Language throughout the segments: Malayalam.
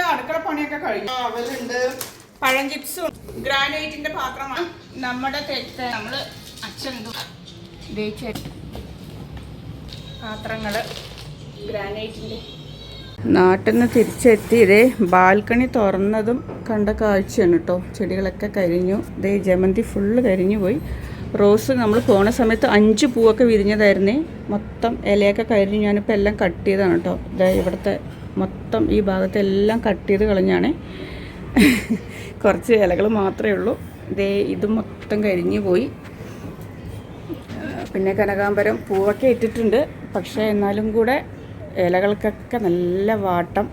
അടുക്കള പണിയൊക്കെ കഴിഞ്ഞു. അവലുണ്ട് പഴം ചിപ്സും ഗ്രാനൈറ്റിന്റെ പാത്രമാണ്. നമ്മുടെ തെറ്റ് നമ്മൾ അച്ഛൻ ഉപയോഗിച്ച പാത്രങ്ങൾ ഗ്രാനൈറ്റിന്റെ. നാട്ടിൽ നിന്ന് തിരിച്ചെത്തിയതേ ബാൽക്കണി തുറന്നതും കണ്ട കാഴ്ചയാണ് കേട്ടോ ചെടികളൊക്കെ കരിഞ്ഞു. ദേ ജമന്തി ഫുള്ള് കരിഞ്ഞു പോയി. റോസ് നമ്മൾ പോണ സമയത്ത് അഞ്ച് പൂവൊക്കെ വിരിഞ്ഞതായിരുന്നേ. മൊത്തം ഇലയൊക്കെ കരിഞ്ഞു ഞാനിപ്പോൾ എല്ലാം കട്ട് ചെയ്താണ് കേട്ടോ ദേ ഇവിടുത്തെ മൊത്തം ഈ ഭാഗത്തെല്ലാം കട്ട് ചെയ്ത് കളഞ്ഞാണ്. കുറച്ച് ഇലകൾ മാത്രമേ ഉള്ളൂ. ഇതേ ഇത് മൊത്തം കരിഞ്ഞു പോയി. പിന്നെ കനകാമ്പരം പൂവൊക്കെ ഇട്ടിട്ടുണ്ട്. പക്ഷേ എന്നാലും കൂടെ ഇലകൾക്കൊക്കെ നല്ല വാട്ടം.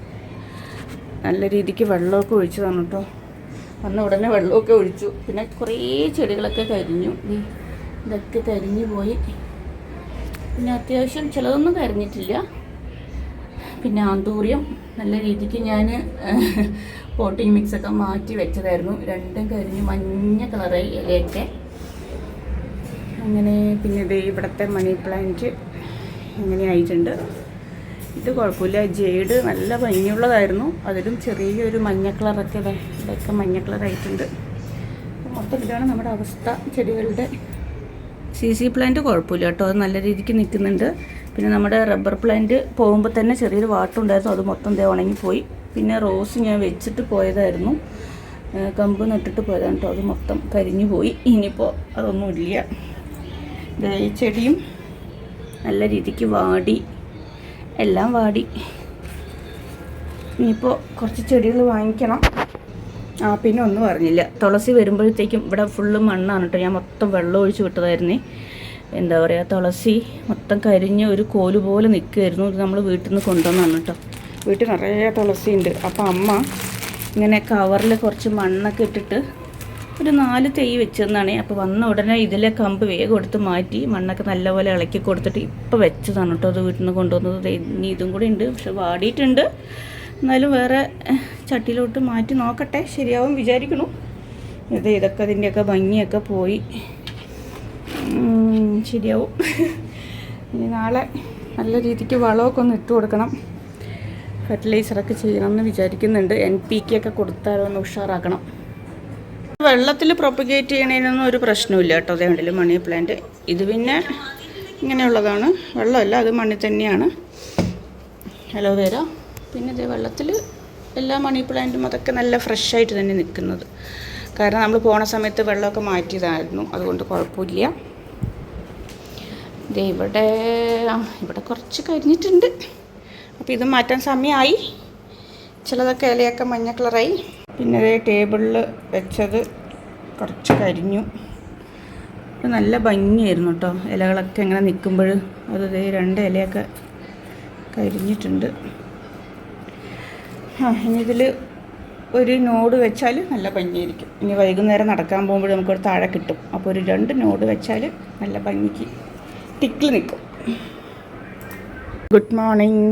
നല്ല രീതിക്ക് വെള്ളമൊക്കെ ഒഴിച്ചതാണ് കേട്ടോ വന്ന ഉടനെ വെള്ളമൊക്കെ ഒഴിച്ചു. പിന്നെ കുറേ ചെടികളൊക്കെ കരിഞ്ഞു. ഇതൊക്കെ കരിഞ്ഞു പോയി. പിന്നെ അത്യാവശ്യം ചിലതൊന്നും കരിഞ്ഞിട്ടില്ല. പിന്നെ ആന്തൂറിയം. നല്ല രീതിക്ക് ഞാൻ പോട്ടിങ് മിക്സൊക്കെ മാറ്റി വെച്ചതായിരുന്നു. രണ്ടും കരിഞ്ഞ് മഞ്ഞ കളറായി ഇലയൊക്കെ. അങ്ങനെ പിന്നെ ഇത് ഇവിടുത്തെ മണി പ്ലാന്റ് ഇങ്ങനെ ആയിട്ടുണ്ട്. ഇത് കുഴപ്പമില്ല. ജേഡ് നല്ല ഭംഗിയുള്ളതായിരുന്നു. അതിലും ചെറിയൊരു മഞ്ഞ കളറൊക്കെ ഇതൊക്കെ മഞ്ഞ കളറായിട്ടുണ്ട് മൊത്തം ഇതാണ് നമ്മുടെ അവസ്ഥ. ചെടികളുടെ സി സി പ്ലാന്റ് കുഴപ്പമില്ല കേട്ടോ. അത് നല്ല രീതിക്ക് നിൽക്കുന്നുണ്ട്. പിന്നെ നമ്മുടെ റബ്ബർ പ്ലാന്റ് പോകുമ്പോൾ തന്നെ ചെറിയൊരു വാട്ടുണ്ടായിരുന്നു അത് മൊത്തം ദേ ഉണങ്ങിപ്പോയി പിന്നെ റോസ് ഞാൻ വെച്ചിട്ട് പോയതായിരുന്നു. കമ്പ് നട്ടിട്ട് പോയതാണ് കേട്ടോ അത് മൊത്തം കരിഞ്ഞു പോയി. ഇനിയിപ്പോൾ അതൊന്നുമില്ല ഈ ചെടിയും നല്ല രീതിക്ക് വാടി. എല്ലാം വാടി. ഇനിയിപ്പോൾ കുറച്ച് ചെടികൾ വാങ്ങിക്കണം. ആ പിന്നെ ഒന്നും പറഞ്ഞില്ല തുളസി വരുമ്പോഴത്തേക്കും ഇവിടെ ഫുള്ള് മണ്ണാണ് കേട്ടോ ഞാൻ മൊത്തം വെള്ളം ഒഴിച്ച് വിട്ടതായിരുന്നേ. എന്താ പറയുക തുളസി മൊത്തം കരിഞ്ഞ് ഒരു കോൽ പോലെ നിൽക്കുമായിരുന്നു ഇത് നമ്മൾ വീട്ടിൽ നിന്ന് കൊണ്ടുവന്നാണ് കേട്ടോ. വീട്ടിൽ നിറയെ തുളസി ഉണ്ട്. അപ്പോൾ അമ്മ ഇങ്ങനെ കവറിൽ കുറച്ച് മണ്ണൊക്കെ ഇട്ടിട്ട് ഒരു നാല് തൈ വെച്ചതെന്നാണ് അപ്പോൾ വന്ന ഉടനെ ഇതിലെ കമ്പ് വേഗം എടുത്ത് മാറ്റി മണ്ണൊക്കെ നല്ലപോലെ ഇളക്കി കൊടുത്തിട്ട് ഇപ്പോൾ വെച്ചതാണ് കേട്ടോ അത് വീട്ടിൽ നിന്ന് കൊണ്ടുവന്നത്. ഇനി ഇതും കൂടി ഉണ്ട്. പക്ഷെ വാടിയിട്ടുണ്ട്. എന്നാലും വേറെ ചട്ടിയിലോട്ട് മാറ്റി നോക്കട്ടെ. ശരിയാവും വിചാരിക്കണു ഇത് ഇതൊക്കെ അതിന്റെയൊക്കെ ഭംഗിയൊക്കെ പോയി. ശരിയാവും. ഇനി നാളെ നല്ല രീതിക്ക് വളമൊക്കെ ഒന്ന് ഇട്ട് കൊടുക്കണം. ഫെർട്ടിലൈസറൊക്കെ ചെയ്യണമെന്ന് വിചാരിക്കുന്നുണ്ട്. എൻ പി കെ ഒക്കെ കൊടുത്താലോ ഒന്ന് ഉഷാറാക്കണം. വെള്ളത്തിൽ പ്രൊപ്പഗേറ്റ് ചെയ്യണതിനൊന്നും ഒരു പ്രശ്നമില്ല കേട്ടോ. അതേണ്ടിൽ മണി പ്ലാന്റ് ഇത് പിന്നെ ഇങ്ങനെയുള്ളതാണ്. വെള്ളമല്ല അത് മണ്ണിൽ തന്നെയാണ്. അലോവേര പിന്നെ ഇത് വെള്ളത്തിൽ എല്ലാ മണി പ്ലാന്റും അതൊക്കെ നല്ല ഫ്രഷായിട്ട് തന്നെ നിൽക്കുന്നത്. കാരണം നമ്മൾ പോണ സമയത്ത് വെള്ളമൊക്കെ മാറ്റിയതായിരുന്നു. അതുകൊണ്ട് കുഴപ്പമില്ല. ഇവിടെ ഇവിടെ കുറച്ച് കരിഞ്ഞിട്ടുണ്ട് അപ്പോൾ ഇത് മാറ്റാൻ സമയമായി. ചിലതൊക്കെ ഇലയൊക്കെ മഞ്ഞ കളറായി. പിന്നെ അതേ ടേബിളിൽ വെച്ചത് കുറച്ച് കരിഞ്ഞു. നല്ല ഭംഗിയായിരുന്നു കേട്ടോ. ഇലകളൊക്കെ ഇങ്ങനെ നിൽക്കുമ്പോൾ അത് ഇതേ രണ്ട് ഇലയൊക്കെ കരിഞ്ഞിട്ടുണ്ട്. ആ ഇനി ഇതിൽ ഒരു നോട് വെച്ചാൽ നല്ല ഭംഗിയായിരിക്കും. ഇനി വൈകുന്നേരം നടക്കാൻ പോകുമ്പോൾ നമുക്കൊരു താഴെ കിട്ടും. അപ്പോൾ ഒരു രണ്ട് നോട് വെച്ചാൽ നല്ല ഭംഗിക്ക് ടിക്കിൽ നിൽക്കും. Good morning.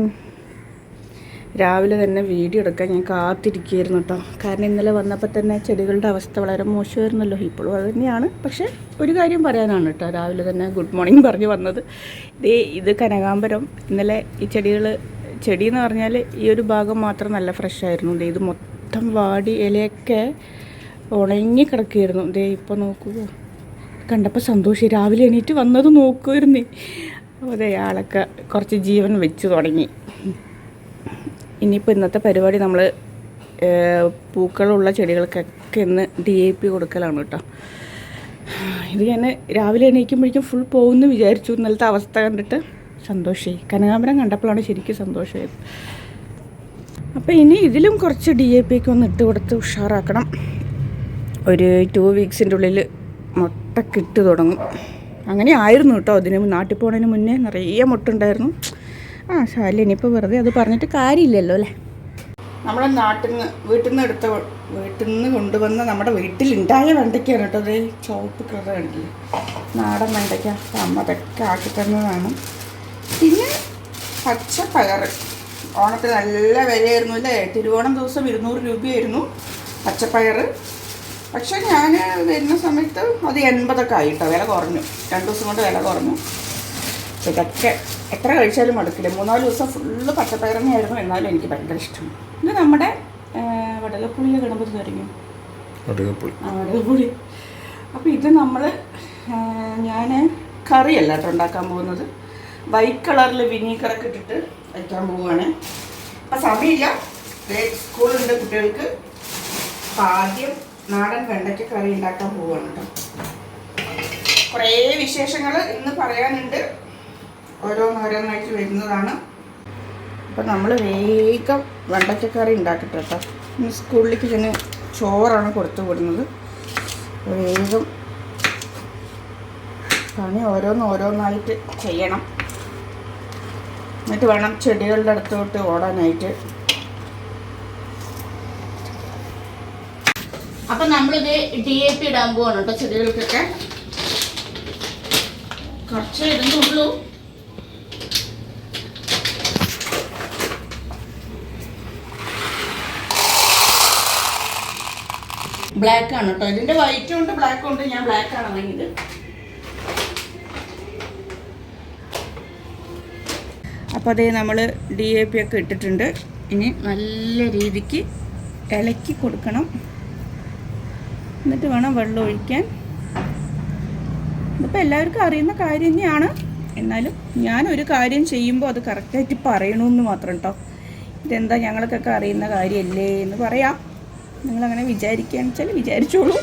രാവിലെ തന്നെ വീഡിയോ എടുക്കാൻ ഞാൻ കാത്തിരിക്കുകയായിരുന്നു കേട്ടോ. കാരണം ഇന്നലെ വന്നപ്പോൾ തന്നെ ചെടികളുടെ അവസ്ഥ വളരെ മോശമായിരുന്നല്ലോ. ഇപ്പോഴും അത് തന്നെയാണ്. പക്ഷേ ഒരു കാര്യം പറയാനാണ് കേട്ടോ. രാവിലെ തന്നെ ഗുഡ് മോർണിംഗ് പറഞ്ഞു വന്നത്. ഇതേ ഇത് കനകാമ്പരം ഇന്നലെ ഈ ചെടികൾ ചെടി എന്ന് പറഞ്ഞാൽ ഈ ഒരു ഭാഗം മാത്രം നല്ല ഫ്രഷ് ആയിരുന്നു. ഇത് മൊത്തം വാടി ഇലയൊക്കെ ഉണങ്ങി കിടക്കുകയായിരുന്നു. ദേ ഇപ്പോൾ നോക്കൂ. കണ്ടപ്പോൾ സന്തോഷം രാവിലെ എണീറ്റ് വന്നത് നോക്കുമായിരുന്നേ അതെ ആളൊക്കെ കുറച്ച് ജീവൻ വെച്ചു തുടങ്ങി. ഇനിയിപ്പോൾ ഇന്നത്തെ പരിപാടി നമ്മൾ പൂക്കളുള്ള ചെടികൾക്കൊക്കെ ഇന്ന് ഡി എ പി കൊടുക്കലാണ് കേട്ടോ. ഇത് ഞാൻ രാവിലെ എണീക്കുമ്പോഴേക്കും ഫുൾ പോകുമെന്ന് വിചാരിച്ചു. ഇന്നലത്തെ അവസ്ഥ കണ്ടിട്ട് സന്തോഷമായി കനകാമരം കണ്ടപ്പോഴാണ് ശരിക്കും സന്തോഷമായത്. അപ്പോൾ ഇനി ഇതിലും കുറച്ച് ഡി എ പി ഒക്കെ ഒന്ന് ഇട്ട് കൊടുത്ത് ഉഷാറാക്കണം. ഒരു ടു വീക്സിന്റെ ഉള്ളിൽ മുട്ടൊക്കെ ഇട്ട് തുടങ്ങും. അങ്ങനെ ആയിരുന്നു കേട്ടോ. അതിന് നാട്ടിൽ പോണതിന് മുന്നേ നിറയെ മുട്ടുണ്ടായിരുന്നു. ആ ശാലി ഇനിയിപ്പോൾ വെറുതെ അത് പറഞ്ഞിട്ട് കാര്യമില്ലല്ലോ അല്ലേ? നമ്മുടെ നാട്ടിൽ നിന്ന് വീട്ടിൽ നിന്ന് എടുത്ത വീട്ടിൽ നിന്ന് കൊണ്ടുവന്ന നമ്മുടെ വീട്ടിലുണ്ടായ വെണ്ടയ്ക്കാണ് കേട്ടോ അതേ ചുവപ്പ് കളർ കണ്ടില്ലേ? നാടൻ വെണ്ടയ്ക്ക. അമ്മ അതൊക്കെ ആക്കി തന്നതാണ്. പിന്നെ പച്ച പയറ്. ഓണത്തിന് നല്ല വിലയായിരുന്നു അല്ലേ? തിരുവോണം ദിവസം ഇരുന്നൂറ് രൂപയായിരുന്നു പച്ചപ്പയർ പക്ഷെ ഞാൻ വരുന്ന സമയത്ത് അത് എൺപതൊക്കെ ആയിട്ടോ വില കുറഞ്ഞു. രണ്ട് ദിവസം കൊണ്ട് വില കുറഞ്ഞു. ഇതൊക്കെ എത്ര കഴിച്ചാലും മടുക്കില്ല. മൂന്നാൽ ദിവസം ഫുള്ള് പച്ചപ്പയർ തന്നെയായിരുന്നു എന്നാലും എനിക്ക് ഭയങ്കര ഇഷ്ടം. ഇത് നമ്മുടെ കടകപ്പുളിയെ ഗണപതി തുടങ്ങി വടകപ്പുളി. ആ കടകപ്പുളി അപ്പോൾ ഇത് നമ്മൾ ഞാൻ കറിയല്ല കേട്ടോ ഉണ്ടാക്കാൻ പോകുന്നത്. വൈറ്റ് കളറിൽ വിനീഗറൊക്കെ ഇട്ടിട്ട് വയ്ക്കാൻ പോവുകയാണ് അപ്പം സമയമില്ല. സ്കൂളിലുള്ള സ്കൂളുണ്ട് കുട്ടികൾക്ക്. അപ്പം ആദ്യം നാടൻ വെണ്ടയ്ക്ക കറി ഉണ്ടാക്കാൻ പോവുകയാണ് കേട്ടോ കുറേ വിശേഷങ്ങൾ ഇന്ന് പറയാനുണ്ട്. ഓരോന്നോരോന്നായിട്ട് വരുന്നതാണ്. അപ്പം നമ്മൾ വേഗം വെണ്ടയ്ക്കക്കറി ഉണ്ടാക്കട്ടെ കേട്ടോ ഇന്ന് സ്കൂളിലേക്ക് ഇതിന് ചോറാണ് കൊടുത്തു വിടുന്നത്. വേഗം പണി ഓരോന്ന് ഓരോന്നായിട്ട് ചെയ്യണം. എന്നിട്ട് വേണം ചെടികളുടെ അടുത്തോട്ട് ഓടാനായിട്ട്. അപ്പം നമ്മളിത് ഡി എ പി ഇടാൻ പോവാണ് കേട്ടോ ചെടികൾക്കൊക്കെ. കുറച്ച് ഇടുന്നുള്ളൂ ബ്ലാക്ക് ആണ് കേട്ടോ ഇതിന്റെ വൈറ്റും ഉണ്ട് ബ്ലാക്കും ഉണ്ട്. ഞാൻ ബ്ലാക്ക് ആണ് വാങ്ങിയത്. അപ്പോൾ അതേ നമ്മൾ ഡി എ പി ഒക്കെ ഇട്ടിട്ടുണ്ട്. ഇനി നല്ല രീതിക്ക് ഇളക്കി കൊടുക്കണം. എന്നിട്ട് വേണം വെള്ളം ഒഴിക്കാൻ. ഇതിപ്പോൾ എല്ലാവർക്കും അറിയുന്ന കാര്യം തന്നെയാണ്. എന്നാലും ഞാൻ ഒരു കാര്യം ചെയ്യുമ്പോൾ അത് കറക്റ്റായിട്ട് പറയണമെന്ന് മാത്രം കേട്ടോ ഇതെന്താ ഞങ്ങൾക്കൊക്കെ അറിയുന്ന കാര്യമല്ലേ എന്ന് പറയാം. നിങ്ങളങ്ങനെ വിചാരിക്കുകയെന്ന് വെച്ചാൽ വിചാരിച്ചോളൂ.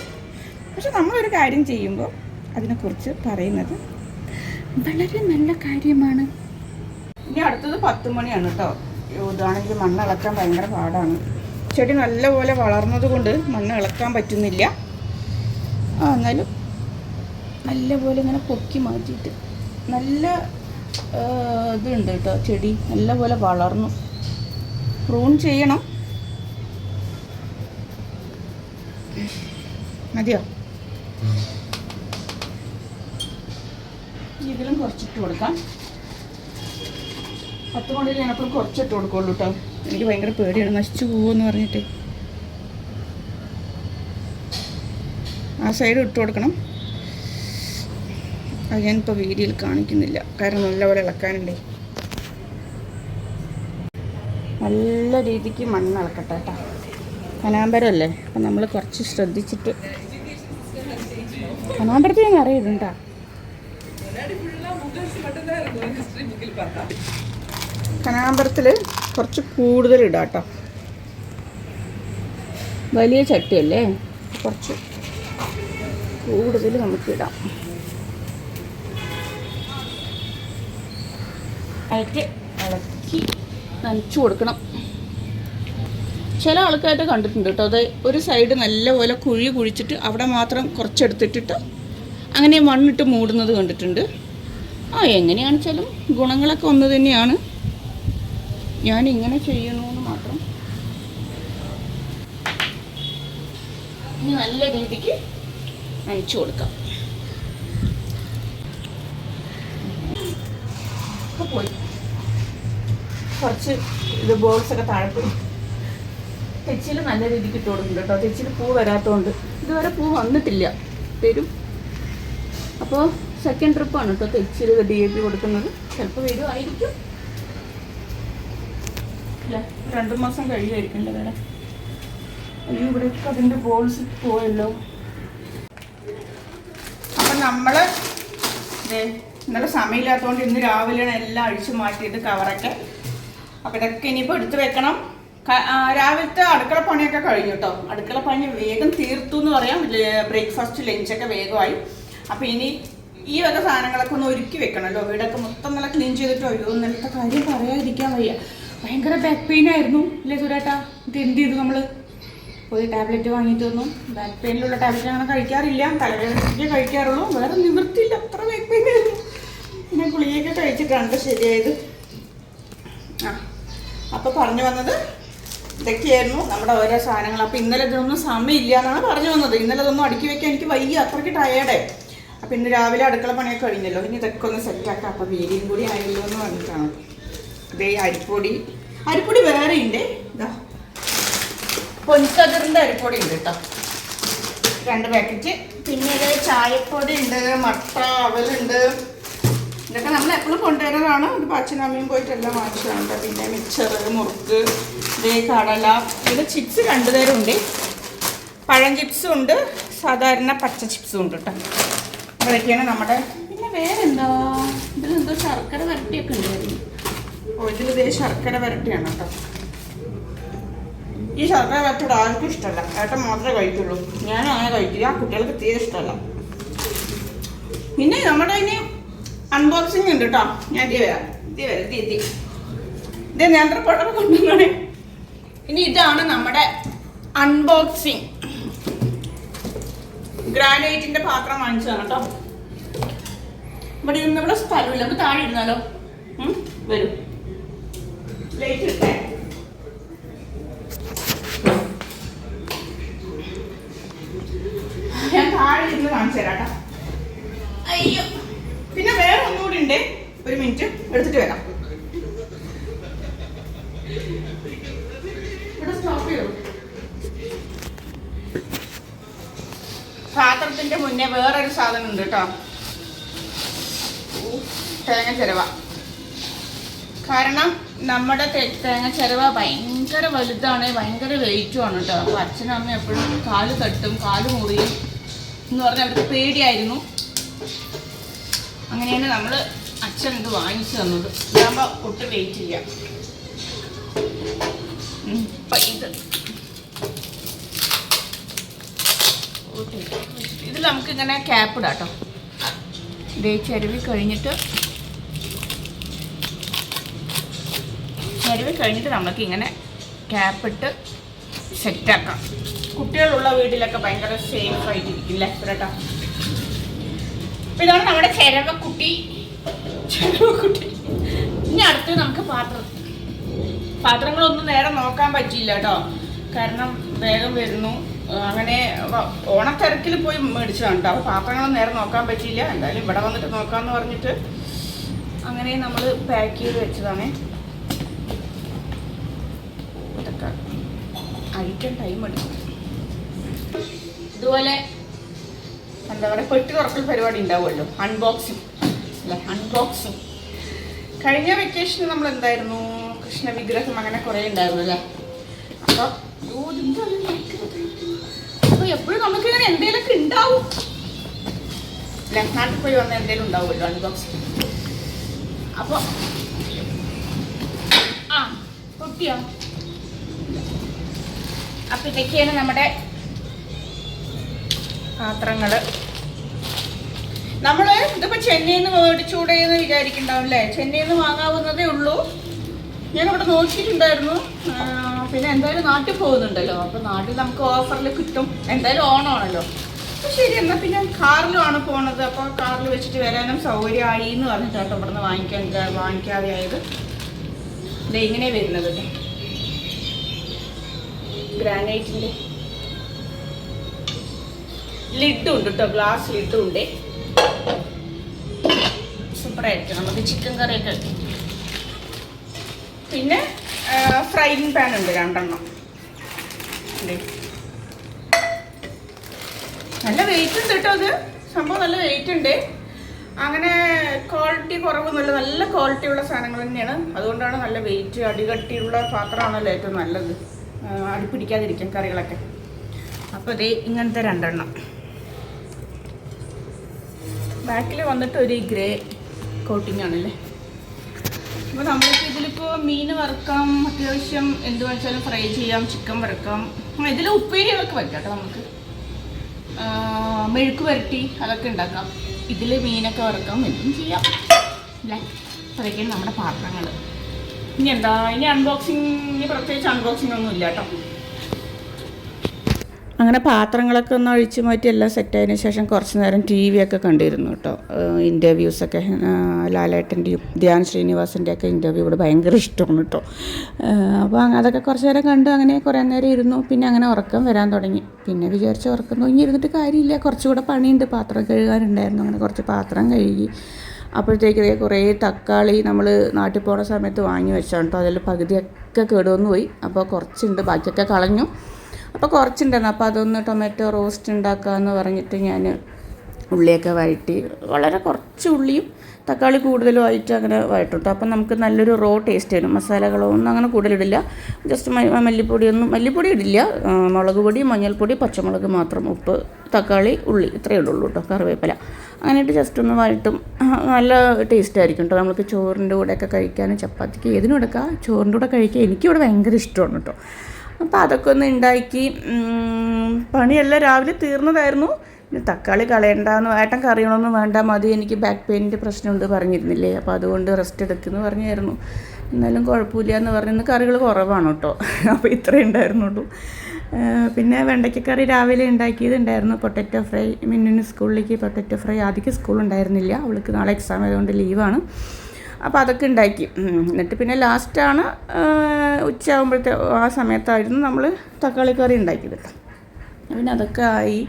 പക്ഷെ നമ്മളൊരു കാര്യം ചെയ്യുമ്പോൾ അതിനെക്കുറിച്ച് പറയുന്നത് വളരെ നല്ല കാര്യമാണ്. ഇനി അടുത്തത് പത്ത് മണിയാണ് കേട്ടോ ഇതാണെങ്കിൽ മണ്ണ് ഇളക്കാൻ ഭയങ്കര പാടാണ്. ചെടി നല്ലപോലെ വളർന്നത് കൊണ്ട് മണ്ണ് ഇളക്കാൻ പറ്റുന്നില്ല. ആ എന്നാലും നല്ലപോലെ ഇങ്ങനെ പൊക്കി മാറ്റിയിട്ട് നല്ല ഇതുണ്ട് കേട്ടോ ചെടി നല്ലപോലെ വളർന്നു. പ്രൂൺ ചെയ്യണം. മതിയോ? ഇതിലും കുറച്ചിട്ട് കൊടുക്കാം. പത്ത് മണിയിൽ ഞാനപ്പോൾ കുറച്ചിട്ട് കൊടുക്കുള്ളൂ കേട്ടോ. എനിക്ക് ഭയങ്കര പേടിയാണ് നശിച്ചു പോകുമെന്ന് പറഞ്ഞിട്ട്. ആ സൈഡ് ഇട്ട് കൊടുക്കണം. അത് ഞാനിപ്പോൾ വീഡിയോയിൽ കാണിക്കുന്നില്ല. കാരണം നല്ലപോലെ ഇളക്കാനുണ്ടേ. നല്ല രീതിക്ക് മണ്ണ് ഇളക്കട്ടെ കേട്ടോ. കനാമ്പരമല്ലേ അപ്പം നമ്മൾ കുറച്ച് ശ്രദ്ധിച്ചിട്ട് കനാമ്പരത്തിൽ ഞാൻ അറിയുന്നുണ്ടാ കനാമ്പരത്തിൽ കുറച്ച് കൂടുതൽ ഇടാം കേട്ടോ. വലിയ ചട്ടിയല്ലേ? കുറച്ച് കൂടുതൽ നമുക്ക് ഇടാം. അതിലേക്ക് ഇളക്കി നനച്ചു കൊടുക്കണം. ചില ആൾക്കാരുടെ കണ്ടിട്ടുണ്ട് കേട്ടോ അത് ഒരു സൈഡ് നല്ലപോലെ കുഴി കുഴിച്ചിട്ട് അവിടെ മാത്രം കുറച്ചെടുത്തിട്ടിട്ട് അങ്ങനെ മണ്ണിട്ട് മൂടുന്നത് കണ്ടിട്ടുണ്ട്. ആ എങ്ങനെയാണ് വെച്ചാലും ഗുണങ്ങളൊക്കെ ഒന്ന് തന്നെയാണ്. ഞാൻ ഇങ്ങനെ ചെയ്യണമെന്ന് മാത്രം. ഇനി നല്ല രീതിക്ക് നനച്ചു കൊടുക്കാം. കുറച്ച് ഇത് ബോൾസ് ഒക്കെ താഴെ പോയി. തെച്ചിൽ നല്ല രീതിക്ക് ഇട്ട് കേട്ടോ. തെച്ചിൽ പൂ വരാത്തതുകൊണ്ട് ഇതുവരെ പൂ വന്നിട്ടില്ല. തരും അപ്പോൾ സെക്കൻഡ് ട്രിപ്പാണ് കേട്ടോ തെച്ചിൽ ഡി എ പി കൊടുക്കുന്നത്. ചിലപ്പോൾ വരുമായിരിക്കും അല്ല? രണ്ട് മാസം കഴിയുമായിരിക്കും അല്ലേ വേറെ? അയ്യോ ഇവിടെയൊക്കെ അതിന്റെ ബോൾസ് പോയല്ലോ. നമ്മൾ ഇന്നലെ സമയമില്ലാത്തതുകൊണ്ട് ഇന്ന് രാവിലെയാണ് എല്ലാം അഴിച്ചു മാറ്റിയത് കവറൊക്കെ. അപ്പം ഇതൊക്കെ ഇനിയിപ്പോൾ എടുത്തു വെക്കണം. രാവിലത്തെ അടുക്കള പണിയൊക്കെ കഴിഞ്ഞു കേട്ടോ അടുക്കള പണി വേഗം തീർത്തു എന്ന് പറയാം ബ്രേക്ക്ഫാസ്റ്റ് ലഞ്ചൊക്കെ വേഗമായി. അപ്പം ഇനി ഈ വക സാധനങ്ങളൊക്കെ ഒന്ന് ഒരുക്കി വെക്കണമല്ലോ വീടൊക്കെ മൊത്തം നല്ല ക്ലീൻ ചെയ്തിട്ട് ഒഴിവ് ഇന്നലത്തെ കാര്യം പറയാതിരിക്കാൻ വയ്യ. ഭയങ്കര ബാക്ക് പെയിൻ ആയിരുന്നു. അല്ലേ സുരേട്ടാ? ഇത് എന്ത് ചെയ്തു നമ്മൾ പോയി ടാബ്ലറ്റ് വാങ്ങിയിട്ട് വന്നു. ബാക്ക് പെയിനിലുള്ള ടാബ്ലറ്റ് അങ്ങനെ കഴിക്കാറില്ല. തലവേദനയ്ക്ക് കഴിക്കാറുള്ളൂ. വേറെ നിവൃത്തിയില്ല. അത്ര ബാക്ക് പെയിൻ പിന്നെ ഗുളികയൊക്കെ കഴിച്ചിട്ടാണ് ശരിയായത്. ആ അപ്പോൾ പറഞ്ഞു വന്നത് ഇതൊക്കെയായിരുന്നു നമ്മുടെ ഓരോ സാധനങ്ങൾ. അപ്പോൾ ഇന്നലെ ഇതൊന്നും സമയമില്ല എന്നാണ് പറഞ്ഞു വന്നത്. ഇന്നലെ ഇതൊന്നും അടുക്കി വെക്കാൻ എനിക്ക് വയ്യ. അത്രയ്ക്ക് ടയേർഡേ അപ്പോൾ ഇന്ന് രാവിലെ അടുക്കള പണിയൊക്കെ കഴിഞ്ഞല്ലോ. ഇനി ഇതൊക്കെ ഒന്ന് സെറ്റാക്കാം അപ്പോൾ വീടിയും കൂടി ആയല്ലോ എന്ന് പറഞ്ഞിട്ടാണ്. ഇതേ അരിപ്പൊടി. അരിപ്പൊടി വേറെ ഉണ്ട്. ഇതാ പൊൻകതിറിന്റെ അരിപ്പൊടി ഉണ്ട് കേട്ടോ രണ്ട് പാക്കറ്റ് പിന്നെ ഇത് ചായപ്പൊടി ഉണ്ട് മട്ട അവലുണ്ട്. ഇതൊക്കെ നമ്മൾ എപ്പോഴും കൊണ്ടുവരുന്നതാണ്. ഇത് അച്ഛനും പോയിട്ടെല്ലാം വാങ്ങിച്ചതാണ് പിന്നെ മിക്സർ മുറുക്ക് ഇതേ കടല ഇത് ചിപ്സ് രണ്ടു ഉണ്ട്. പഴം ചിപ്സും ഉണ്ട് സാധാരണ പച്ച ചിപ്സും ഉണ്ട് കേട്ടോ അതൊക്കെയാണ് നമ്മുടെ പിന്നെ വേറെന്താ? ഇതിലെന്തോ ശർക്കര വരട്ടിയൊക്കെ ഉണ്ടായിരുന്നു ഓ ഇതിലിതേ ഇതേ ശർക്കര വരട്ടിയാണ് കേട്ടോ ഈ ശർക്കര വരട്ടിയുടെ ആർക്കും ഇഷ്ടമല്ല ഏട്ടൻ മാത്രമേ കഴിക്കുള്ളൂ. ഞാനും അങ്ങനെ കഴിക്കില്ല. ആ കുട്ടികൾക്ക് തീരെ ഇഷ്ടമല്ല പിന്നെ നമ്മുടെ ഇനി അൺബോക്സിങ് ഉണ്ട് കേട്ടോ ഞാൻ ഇതി വരാം. ഇതി വരാം. തീ ഇതേ. ഇതേ നേന്ത്രപ്പഴം കൊണ്ടുവന്നാണ് ഇനി ഇതാണ് നമ്മുടെ അൺബോക്സിങ് ഗ്രാനൈറ്റിന്റെ പാത്രം വാങ്ങിച്ചതാണ് കേട്ടോ ഇവിടെ ഇരുന്ന് ഇവിടെ സ്ഥലമില്ല. നമുക്ക് താഴെ ഇരുന്നാലോ? വരൂ. ലൈറ്റ് ഇട്ടേ ഞാൻ താഴെ ഇരുന്ന് കാണിച്ചു തരാം കേട്ടോ. അയ്യോ. പിന്നെ വേറെ ഒന്നുകൂടി ഉണ്ട്. ഒരു മിനിറ്റ് എടുത്തിട്ട് വരാം. ഇവിടെ സ്റ്റോപ്പ് ചെയ്തു? പാത്രത്തിന്റെ മുന്നേ വേറൊരു സാധനം ഉണ്ട് കേട്ടോ. തേങ്ങ ചിരവ. കാരണം നമ്മുടെ തേങ്ങ ചിരവ ഭയങ്കര വലുതാണ് ഭയങ്കര വെയിറ്റും ആണ് കേട്ടോ. അപ്പൊ അച്ഛനും അമ്മയും എപ്പോഴും കാൽ തട്ടും കാൽ മുറിയും. എന്ന് പറഞ്ഞാൽ അവർക്ക് പേടിയായിരുന്നു. അങ്ങനെയാണ് നമ്മൾ അച്ഛൻ ഇത് വാങ്ങിച്ചു തന്നത്. ഇതാകുമ്പോൾ ഒട്ടും വെയിറ്റ് ഇല്ല. ഇത്. നമുക്ക് ഇങ്ങനെ ക്യാപ്പ് ഇടാം കേട്ടോ. ഇതേ ചരുവി കഴിഞ്ഞിട്ട് ചരുവി കഴിഞ്ഞിട്ട് നമുക്ക് ഇങ്ങനെ ക്യാപ്പ് ഇട്ട് സെറ്റാക്കാം കുട്ടികളുള്ള വീട്ടിലൊക്കെ ഭയങ്കര സേഫ് ആയിട്ടിരിക്കില്ലേ കേട്ടോ അപ്പൊ ഇതാണ് നമ്മുടെ ചെരവക്കുട്ടി. ചെരവക്കുട്ടി. ഇനി അടുത്ത് നമുക്ക് പാത്രം. പാത്രങ്ങളൊന്നും നേരെ നോക്കാൻ പറ്റിയില്ല കേട്ടോ കാരണം വേഗം വരുന്നു. അങ്ങനെ ഓണത്തിരക്കിൽ പോയി മേടിച്ചതാണ് കേട്ടോ അപ്പോൾ പാത്രങ്ങളൊന്നും നേരെ നോക്കാൻ പറ്റിയില്ല. എന്തായാലും ഇവിടെ വന്നിട്ട് നോക്കാമെന്ന് പറഞ്ഞിട്ട് അങ്ങനെ നമ്മൾ പാക്ക് ചെയ്ത് വെച്ചതാണ്. ഇതൊക്കെ അഴിക്കാൻ ടൈം എടുക്കും. ഇതുപോലെ എന്താ പറയുക പെട്ടി തുറക്കൽ പരിപാടി ഉണ്ടാവുമല്ലോ. അൺബോക്സിങ് അല്ല? അൺബോക്സിങ് കഴിഞ്ഞ വെക്കേഷന് നമ്മൾ എന്തായിരുന്നു? കൃഷ്ണ വിഗ്രഹം അങ്ങനെ കുറേ ഉണ്ടായിരുന്നു അല്ലേ? അപ്പോൾ അപ്പോൾ എപ്പോഴും നമുക്ക് ഇങ്ങനെ എന്തെങ്കിലുമൊക്കെ ഉണ്ടാവും. അല്ലെ? നാട്ടിൽ പോയി വന്ന എന്തെങ്കിലും ഉണ്ടാവുമല്ലോ അൺബോക്സിങ് അപ്പോൾ ആ പൊട്ടിയോ? അപ്പൊ ഇതൊക്കെയാണ് നമ്മുടെ പാത്രങ്ങൾ നമ്മൾ ഇതിപ്പോ ചെന്നൈയിൽ നിന്ന് എന്ന് വിചാരിക്കണ്ടാവും അല്ലേ ചെന്നൈയിൽ നിന്ന് വാങ്ങാവുന്നതേ ഉള്ളൂ. ഞാൻ ഇവിടെ നോക്കിയിട്ടുണ്ടായിരുന്നു പിന്നെ എന്തായാലും നാട്ടിൽ പോകുന്നുണ്ടല്ലോ. അപ്പൊ നാട്ടിൽ നമുക്ക് ഓഫറിൽ കിട്ടും. എന്തായാലും ഓണമാണല്ലോ. അപ്പൊ ശരി എന്നാ പിന്നെ കാറിലുമാണ് പോണത്. അപ്പോൾ കാറിൽ വെച്ചിട്ട് വരാനും സൗകര്യമായി എന്ന് പറഞ്ഞിട്ടാട്ടോ ഇവിടുന്ന് വാങ്ങിക്കാൻ വാങ്ങിക്കാതെ ആയത് ഇത് ഇങ്ങനെ വരുന്നത് ഗ്രാനൈറ്റിന്റെ ലിഡും ഉണ്ട് കേട്ടോ ഗ്ലാസ് ലിഡും ഉണ്ട് സൂപ്പറായിരിക്കും. നമുക്ക് ചിക്കൻ കറിയൊക്കെ പിന്നെ ഫ്രൈയിങ് പാൻ ഉണ്ട് രണ്ടെണ്ണം. നല്ല വെയിറ്റ് ഉണ്ട് കേട്ടോ അത്. സംഭവം നല്ല വെയിറ്റ് ഉണ്ട്. അങ്ങനെ ക്വാളിറ്റി കുറവൊന്നുമില്ല. നല്ല ക്വാളിറ്റി ഉള്ള സാധനങ്ങൾ തന്നെയാണ്. അതുകൊണ്ടാണ് നല്ല വെയിറ്റ് അടികട്ടിയുള്ള പാത്രമാണല്ലോ ഏറ്റവും നല്ലത്. അടിപ്പിടിക്കാതിരിക്കും കറികളൊക്കെ. അപ്പോൾ ഇതേ ഇങ്ങനത്തെ രണ്ടെണ്ണം. ബാക്കിൽ വന്നിട്ട് ഒരു ഗ്രേ കോട്ടിംഗ് ആണല്ലേ? അപ്പോൾ നമ്മൾക്ക് ഇതിലിപ്പോൾ മീൻ വറുക്കാം അത്യാവശ്യം എന്ത് വെച്ചാലും ഫ്രൈ ചെയ്യാം ചിക്കൻ വറുക്കാം. ഇതിൽ ഉപ്പേരികളൊക്കെ വയ്ക്കാം കേട്ടോ നമുക്ക്. മെഴുക്ക് വരട്ടി അതൊക്കെ ഉണ്ടാക്കാം. ഇതിൽ മീനൊക്കെ വറുക്കാം എന്തും ചെയ്യാം. അല്ലേ അതൊക്കെയാണ് നമ്മുടെ പാത്രങ്ങൾ ഇനി എന്താ? ഇനി അൺബോക്സിങ് ഇനി പ്രത്യേകിച്ച് അൺബോക്സിംഗ് ഒന്നും ഇല്ല കേട്ടോ. അങ്ങനെ പാത്രങ്ങളൊക്കെ ഒന്ന് അഴിച്ചു മാറ്റി എല്ലാം സെറ്റായതിനു ശേഷം കുറച്ച് നേരം ടി വി ഒക്കെ കണ്ടിരുന്നു കേട്ടോ. ഇന്റർവ്യൂസൊക്കെ ലാലേട്ടന്റെയും ധ്യാൻ ശ്രീനിവാസിന്റെയൊക്കെ ഇന്റർവ്യൂ ഇവിടെ ഭയങ്കര ഇഷ്ടമാണ് കേട്ടോ. അപ്പോൾ അതൊക്കെ കുറച്ച് നേരം കണ്ടു അങ്ങനെ കുറേ നേരം ഇരുന്നു. പിന്നെ അങ്ങനെ ഉറക്കം വരാൻ തുടങ്ങി. പിന്നെ വിചാരിച്ച് ഉറക്കം തുടങ്ങി ഇരുന്നിട്ട് കാര്യമില്ല. കുറച്ചുകൂടെ പണിയുണ്ട്. പാത്രം കഴുകാനുണ്ടായിരുന്നു. അങ്ങനെ കുറച്ച് പാത്രം കഴുകി. അപ്പോഴത്തേക്ക് കുറേ തക്കാളി നമ്മൾ നാട്ടിൽ പോകുന്ന സമയത്ത് വാങ്ങി വെച്ചാണ് കേട്ടോ. അതിൽ പകുതിയൊക്കെ കേടുവന്നു പോയി അപ്പോൾ കുറച്ചുണ്ട്. ബാക്കിയൊക്കെ കളഞ്ഞു. അപ്പോൾ കുറച്ചുണ്ടായിരുന്നു അപ്പോൾ അതൊന്ന് ടൊമാറ്റോ റോസ്റ്റ് ഉണ്ടാക്കാമെന്ന് പറഞ്ഞിട്ട് ഞാൻ ഉള്ളിയൊക്കെ വഴറ്റി വളരെ കുറച്ച് ഉള്ളിയും തക്കാളി കൂടുതലും ആയിട്ട് അങ്ങനെ വഴറ്റും അപ്പം നമുക്ക് നല്ലൊരു റോ ടേസ്റ്റ് വരും മസാലകളൊന്നും അങ്ങനെ കൂടുതലിടില്ല. ജസ്റ്റ് മല്ലിപ്പൊടിയൊന്നും മല്ലിപ്പൊടി ഇടില്ല. മുളക് പൊടി മഞ്ഞൾപ്പൊടി പച്ചമുളക് മാത്രം ഉപ്പ് തക്കാളി ഉള്ളി ഇത്രയേ ഉള്ളൂ കേട്ടോ കറിവേപ്പില. അങ്ങനെയിട്ട് ജസ്റ്റ് ഒന്ന് വഴറ്റും. നല്ല ടേസ്റ്റ് ആയിരിക്കും കേട്ടോ നമുക്ക് ചോറിന്റെ കൂടെയൊക്കെ കഴിക്കാനും ചപ്പാത്തിക്ക് ഏതിനും എടുക്കാം. ചോറിന്റെ കൂടെ കഴിക്കാൻ എനിക്കിവിടെ ഭയങ്കര ഇഷ്ടമാണ് കേട്ടോ അപ്പോൾ അതൊക്കെ ഒന്ന് ഉണ്ടാക്കി പണിയെല്ലാം രാവിലെ തീർന്നതായിരുന്നു. തക്കാളി കളയണ്ടെന്ന് ഏട്ടൻ കറിയണമെന്ന് വേണ്ട മതി എനിക്ക് ബാക്ക് പെയിനിന്റെ പ്രശ്നമുണ്ട് പറഞ്ഞിരുന്നില്ലേ? അപ്പോൾ അതുകൊണ്ട് റെസ്റ്റ് എടുക്കുമെന്ന് പറഞ്ഞായിരുന്നു. എന്നാലും കുഴപ്പമില്ല എന്ന് പറഞ്ഞിരുന്നു കറികൾ കുറവാണ് കേട്ടോ. അപ്പോൾ ഇത്രയും ഉണ്ടായിരുന്നുള്ളൂ. പിന്നെ വെണ്ടയ്ക്കക്കറി രാവിലെ ഉണ്ടാക്കിയതുണ്ടായിരുന്നു. പൊട്ടറ്റോ ഫ്രൈ മിന്നിന് സ്കൂളിലേക്ക് പൊട്ടറ്റോ ഫ്രൈ ആദ്യം സ്കൂൾ ഉണ്ടായിരുന്നില്ല. അവൾക്ക് നാളെ എക്സാം ആയതുകൊണ്ട് ലീവാണ് അപ്പോൾ അതൊക്കെ ഉണ്ടാക്കി. എന്നിട്ട് പിന്നെ ലാസ്റ്റാണ് ഉച്ചയാകുമ്പോഴത്തെ ആ സമയത്തായിരുന്നു നമ്മൾ തക്കാളി കറി ഉണ്ടാക്കിയത്. പിന്നെ അതൊക്കെ ആയി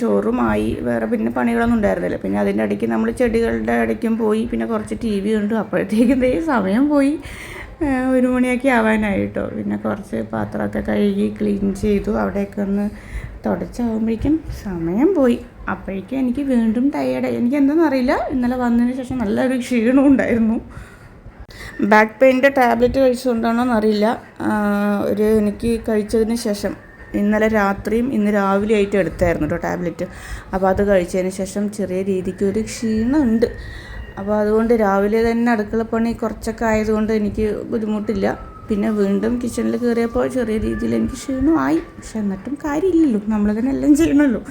ചോറുമായി വേറെ പിന്നെ പണികളൊന്നും ഉണ്ടായിരുന്നില്ല. പിന്നെ അതിന്റെ ഇടയ്ക്ക് നമ്മൾ ചെടികളുടെ ഇടയ്ക്കും പോയി പിന്നെ കുറച്ച് ടി വി കണ്ടു. അപ്പോഴത്തേക്കും ദേ സമയം പോയി ഒരു മണിയൊക്കെ ആവാനായിട്ടോ. പിന്നെ കുറച്ച് പാത്രമൊക്കെ കഴുകി ക്ലീൻ ചെയ്തു. അവിടെയൊക്കെ ഒന്ന് തുടച്ചാകുമ്പോഴേക്കും സമയം പോയി. അപ്പോഴേക്കും എനിക്ക് വീണ്ടും ടയേർഡായി എനിക്ക് എന്താണെന്ന് അറിയില്ല. ഇന്നലെ വന്നതിന് ശേഷം നല്ലൊരു ക്ഷീണവും ഉണ്ടായിരുന്നു. ബാക്ക് പെയിന്റെ ടാബ്ലറ്റ് കഴിച്ചുകൊണ്ടാണോന്ന് എന്നറിയില്ല ഒരു എനിക്ക് കഴിച്ചതിന് ശേഷം. ഇന്നലെ രാത്രിയും ഇന്ന് രാവിലെ ആയിട്ട് എടുത്തായിരുന്നു കേട്ടോ ടാബ്ലറ്റ് അപ്പോൾ അത് കഴിച്ചതിന് ശേഷം ചെറിയ രീതിക്ക് ഒരു ക്ഷീണമുണ്ട്. അപ്പോൾ അതുകൊണ്ട് രാവിലെ തന്നെ അടുക്കള പണി കുറച്ചൊക്കെ ആയതുകൊണ്ട് എനിക്ക് ബുദ്ധിമുട്ടില്ല. പിന്നെ വീണ്ടും കിച്ചണിൽ കയറിയപ്പോൾ ചെറിയ രീതിയിൽ എനിക്ക് ക്ഷീണമായി. പക്ഷെ എന്നിട്ടും കാര്യമില്ലല്ലോ. നമ്മൾ തന്നെ എല്ലാം ചെയ്യണമല്ലോ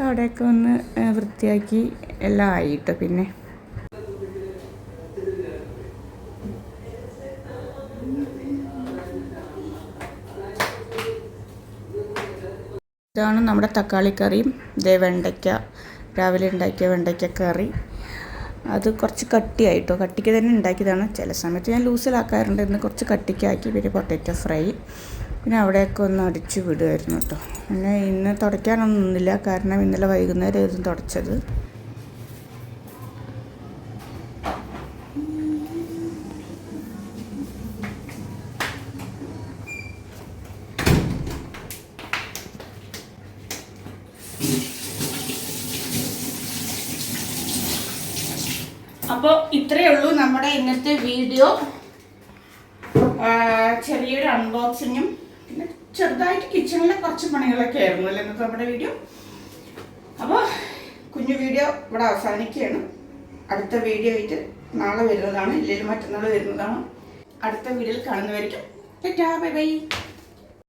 അവിടെയൊക്കെ ഒന്ന് വൃത്തിയാക്കി എല്ലാം ആയിട്ടോ പിന്നെ? ഇതാണ് നമ്മുടെ തക്കാളി കറിയും. ഇതേ വെണ്ടയ്ക്ക രാവിലെ ഉണ്ടാക്കിയ വെണ്ടയ്ക്ക കറി. അത് കുറച്ച് കട്ടിയായിട്ടോ. കട്ടിക്ക് തന്നെ ഉണ്ടാക്കിയതാണ്. ചില സമയത്ത് ഞാൻ ലൂസിലാക്കാറുണ്ട്. ഇന്ന് കുറച്ച് കട്ടിക്കാക്കി. പിന്നെ പൊട്ടാറ്റോ ഫ്രൈ. പിന്നെ അവിടെയൊക്കെ ഒന്ന് അടിച്ചു വിടുമായിരുന്നു കേട്ടോ. പിന്നെ ഇന്ന് തുടയ്ക്കാനൊന്നും നിന്നില്ല. കാരണം ഇന്നലെ വൈകുന്നേരം ആയിരുന്നു തുടച്ചത്. അപ്പോൾ ഇത്രയേ ഉള്ളൂ നമ്മുടെ ഇന്നത്തെ വീഡിയോ. ചെറിയൊരു അൺബോക്സിങ്ങും ചെറുതായിട്ട് കിച്ചണിലെ കുറച്ച് പണികളൊക്കെ ആയിരുന്നു അല്ലേ? ഇന്നത്തെ നമ്മുടെ വീഡിയോ അപ്പോൾ കുഞ്ഞു വീഡിയോ ഇവിടെ അവസാനിക്കുകയാണ്. അടുത്ത വീഡിയോ ആയിട്ട് നാളെ വരുന്നതാണ്. ഇല്ലെങ്കിൽ മറ്റന്നാൾ വരുന്നതാണ്. അടുത്ത വീഡിയോയിൽ കാണുന്നവരിക്കും. Bye bye.